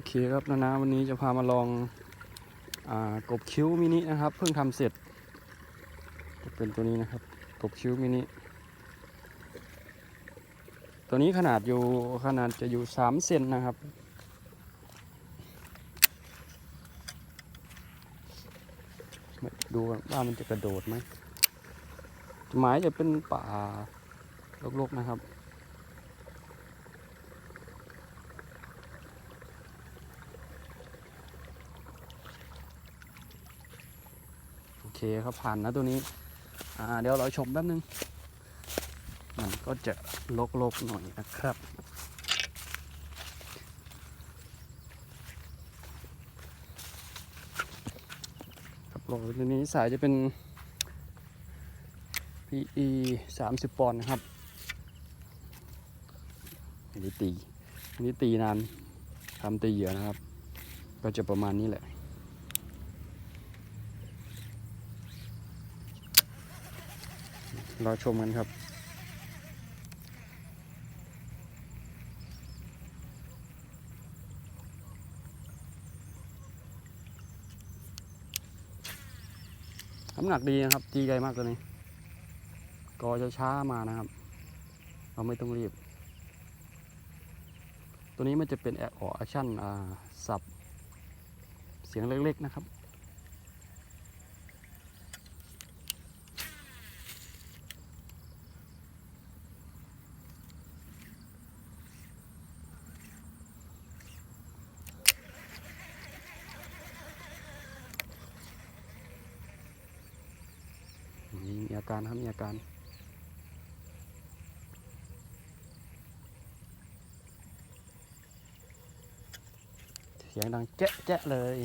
โอเคครับนานาวันนี้จะพามาลองอกบคิ้วมินินะครับ เพิ่งทำเสร็จ จะเป็นตัวนี้นะครับ กบคิ้วมินิตัวนี้ขนาดอยู่ขนาดจะอยู่สามเซนนะครับ ดูว่ามันจะกระโดดไหมหมายจะเป็นป่ารกๆนะครับ เคครับผ่านนะตัวนี้ อ่าเดี๋ยวเราชมแป๊บนึง มันก็จะลกๆหน่อยนะครับครับโหลตัวนี้สายจะเป็น PE 30 ปอนด์นะครับอันนี้ตีอันนี้ตีนานทำตีเหยื่อนะครับ ก็จะประมาณนี้แหละ รอชมกันครับ น้ำหนักดีนะครับจีไกลมากตัวนี้ กอจะช้ามานะครับ เราไม่ต้องรีบ ตัวนี้มันจะเป็นแอร์ออแอคชั่นอ่าสับ เสียงเล็กๆนะครับ มีอาการครับมีอาการเสียงดังแจ๊ะแจ๊ะเลย